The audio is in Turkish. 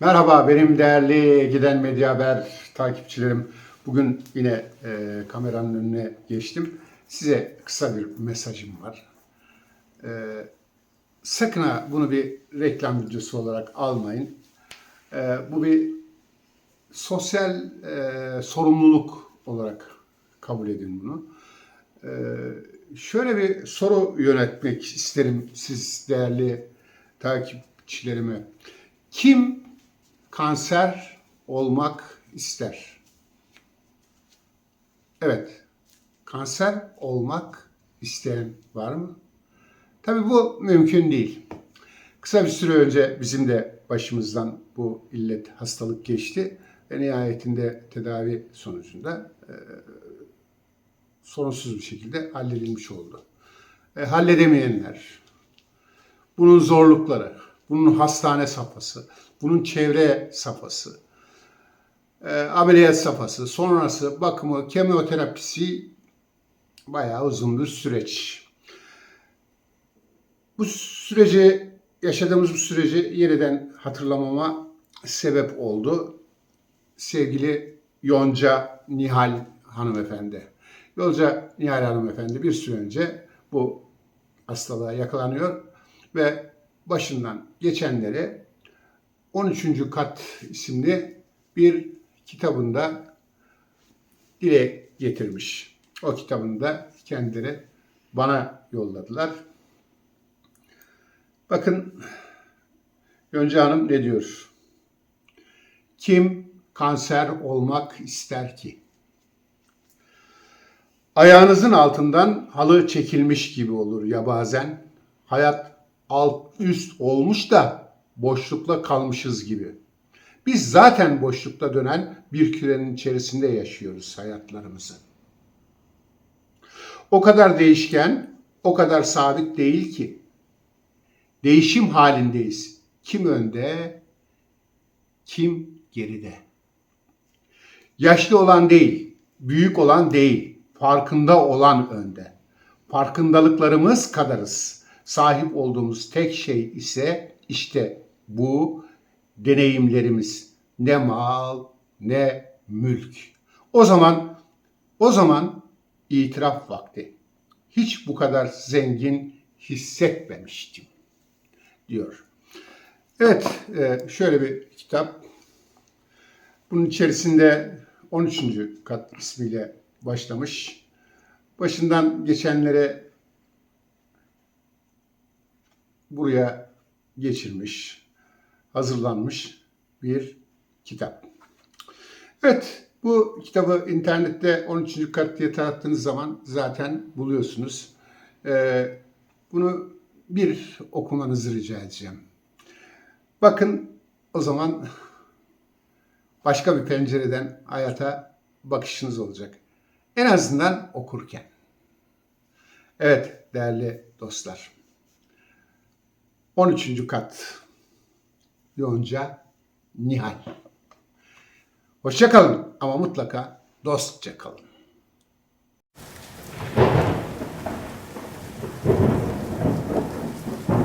Merhaba benim değerli Giden Medya Haber takipçilerim. Bugün yine e, kameranın önüne geçtim. Size kısa bir mesajım var. E, sakın ha bunu bir reklam videosu olarak almayın. E, bu bir sosyal e, sorumluluk olarak kabul edin bunu. E, şöyle bir soru yönetmek isterim siz değerli takipçilerime. Kim kanser olmak ister? Evet, kanser olmak isteyen var mı? Tabii bu mümkün değil. Kısa bir süre önce bizim de başımızdan bu illet hastalık geçti ve nihayetinde tedavi sonucunda e, sorunsuz bir şekilde halledilmiş oldu. E, halledemeyenler, bunun zorlukları, bunun hastane safhası, bunun çevre safhası, e, ameliyat safhası, sonrası bakımı, kemioterapisi bayağı uzun bir süreç. Bu süreci, yaşadığımız bu süreci yeniden hatırlamama sebep oldu. Sevgili Yonca Nihal hanımefendi. Yonca Nihal hanımefendi bir süre önce bu hastalığa yakalanıyor ve başından geçenleri 13. Kat isimli bir kitabında dile getirmiş. O kitabını da kendileri bana yolladılar. Bakın Yonca Hanım ne diyor? Kim kanser olmak ister ki? Ayağınızın altından halı çekilmiş gibi olur ya bazen. Hayat alt üst olmuş da boşlukla kalmışız gibi. Biz zaten boşlukta dönen bir kürenin içerisinde yaşıyoruz hayatlarımızı. O kadar değişken, o kadar sabit değil ki. Değişim halindeyiz. Kim önde, kim geride. Yaşlı olan değil, büyük olan değil, farkında olan önde. Farkındalıklarımız kadarız. Sahip olduğumuz tek şey ise işte bu deneyimlerimiz. Ne mal, ne mülk. O zaman o zaman itiraf vakti. Hiç bu kadar zengin hissetmemiştim diyor. Evet, e, şöyle bir kitap. Bunun içerisinde 13. kat ismiyle başlamış. Başından geçenlere buraya geçirmiş, hazırlanmış bir kitap. Evet, bu kitabı internette 13. kat diye tarattığınız zaman zaten buluyorsunuz. Ee, bunu bir okumanızı rica edeceğim. Bakın o zaman başka bir pencereden hayata bakışınız olacak. En azından okurken. Evet değerli dostlar. 13. kat. Yonca Nihal. Hoşça kalın ama mutlaka dostça kalın.